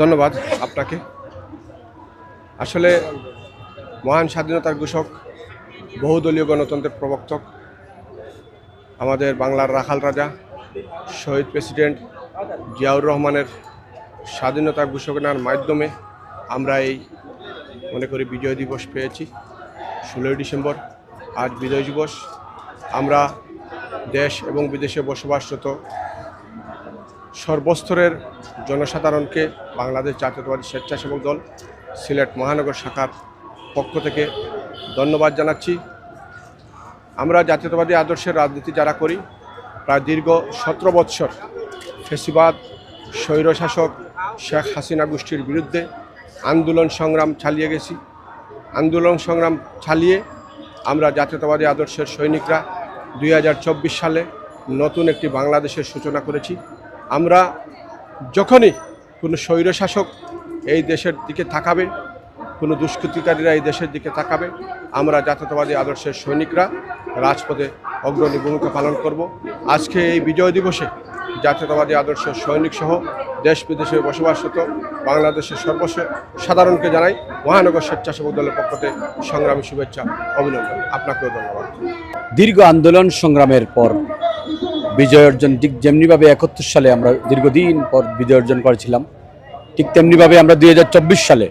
ধন্যবাদ আপনাকে। আসলে মহান স্বাধীনতার ঘোষক, বহুদলীয় গণতন্ত্রের প্রবর্তক আমাদের বাংলার রাখাল রাজা, শহীদ প্রেসিডেন্ট জিয়াউর রহমানের স্বাধীনতা ঘোষণার মাধ্যমে আমরা এই, মনে করি, বিজয় দিবস পেয়েছি, ষোলোই ডিসেম্বর, আজ বিজয় দিবস। আমরা দেশ এবং বিদেশে বসবাসরত সর্বস্তরের জনসাধারণকে বাংলাদেশ জাতীয়তাবাদী স্বেচ্ছাসেবক দল সিলেট মহানগর শাখার পক্ষ থেকে ধন্যবাদ জানাচ্ছি। আমরা জাতীয়তাবাদী আদর্শের রাজনীতি যারা করি, প্রায় দীর্ঘ সতেরো বৎসর ফেসিবাদ, স্বৈরশাসক শেখ হাসিনা গোষ্ঠীর বিরুদ্ধে আন্দোলন সংগ্রাম চালিয়ে গেছি। আন্দোলন সংগ্রাম চালিয়ে আমরা জাতীয়তাবাদী আদর্শের সৈনিকরা দুই হাজার চব্বিশ সালে নতুন একটি বাংলাদেশের সূচনা করেছি। আমরা যখনই কোনো স্বৈরশাসক এই দেশের দিকে তাকাবে, কোনো দুষ্কৃতিকারীরা এই দেশের দিকে তাকাবে, আমরা জাতীয়তাবাদী আদর্শের সৈনিকরা রাজপথে অগ্রণী ভূমিকা পালন করব। আজকে এই বিজয় দিবসে জাতীয়তাবাদী আদর্শের সৈনিক সহ দেশ বিদেশে বসবাসরত বাংলাদেশের সর্বস্ব সাধারণকে জানাই মহানগর স্বেচ্ছাসেবক দলের পক্ষ থেকে সংগ্রামী শুভেচ্ছা, অভিনন্দন। আপনাকেও ধন্যবাদ। দীর্ঘ আন্দোলন সংগ্রামের পর বিজয় অর্জন ঠিক যেমনিভাবে একাত্তর সালে আমরা দীর্ঘদিন পর বিজয় অর্জন করেছিলাম, ঠিক তেমনিভাবে আমরা দু হাজার চব্বিশ সালে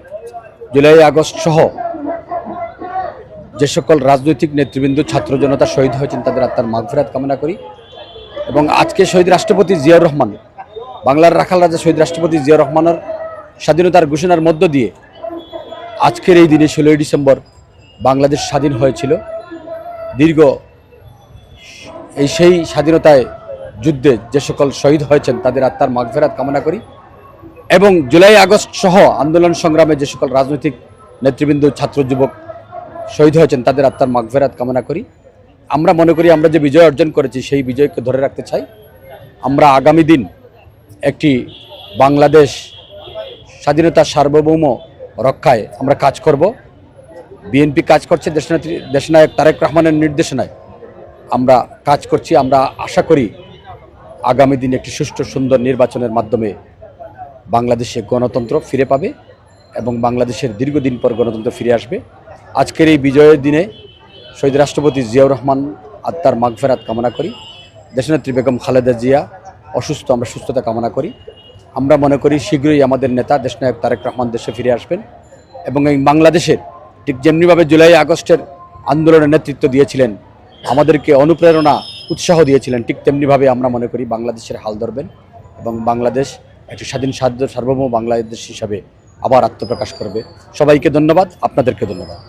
জুলাই আগস্ট সহ যে সকল রাজনৈতিক নেতৃবৃন্দ, ছাত্র জনতা শহীদ হয়েছেন তাদের আত্মার মাগফিরাত কামনা করি এবং আজকে শহীদ রাষ্ট্রপতি জিয়াউর রহমান, বাংলার রাখাল রাজা শহীদ রাষ্ট্রপতি জিয়াউর রহমানের স্বাধীনতার ঘোষণার মধ্য দিয়ে আজকের এই দিনে ষোলোই ডিসেম্বর বাংলাদেশ স্বাধীন হয়েছিল। দীর্ঘ এই সেই স্বাধীনতায় যুদ্ধে যে সকল শহীদ হয়েছেন, তাদের আত্মার মাগফেরাত কামনা করি। এবং জুলাই আগস্ট সহ আন্দোলন সংগ্রামে যে সকল রাজনৈতিক নেতৃবৃন্দ, ছাত্র, যুবক শহীদ হয়েছেন, তাদের আত্মার মাগফেরাত কামনা করি। আমরা মনে করি আমরা যে বিজয় অর্জন করেছি, সেই বিজয়কে ধরে রাখতে চাই। আমরা আগামী দিন একটি বাংলাদেশ স্বাধীনতার সার্বভৌম রক্ষায় আমরা কাজ করব। বিএনপি কাজ করছে, দেশনেত্রী দেশনায়ক তারেক রহমানের নির্দেশনায়। আমরা কাজ করছি, আমরা আশা করি আগামী দিনে একটি সুষ্ঠু, সুন্দর নির্বাচনের মাধ্যমে বাংলাদেশে গণতন্ত্র ফিরে পাবে এবং বাংলাদেশের দীর্ঘদিন পর গণতন্ত্র ফিরে আসবে। আজকের এই বিজয়ের দিনে শহীদ রাষ্ট্রপতি জিয়াউর রহমান আত্মার মাগফেরাত কামনা করি। দেশনেত্রী বেগম খালেদা জিয়া, অসুস্থ, আমরা সুস্থতা কামনা করি। আমরা মনে করি শীঘ্রই আমাদের নেতা, দেশনায়ক তারেক রহমান দেশে ফিরে আসবেন এবং এই বাংলাদেশের ঠিক যেমনিভাবে জুলাই আগস্টের আন্দোলনের নেতৃত্ব দিয়েছিলেন আমাদেরকে অনুপ্রেরণা, উৎসাহ দিয়েছিলেন। ঠিক তেমনিভাবে আমরা মনে করি বাংলাদেশের হাল ধরবেন এবং বাংলাদেশ একটি স্বাধীন সার্বভৌম বাংলাদেশ হিসাবে আবার আত্মপ্রকাশ করবে। সবাইকে ধন্যবাদ, আপনাদেরকে ধন্যবাদ।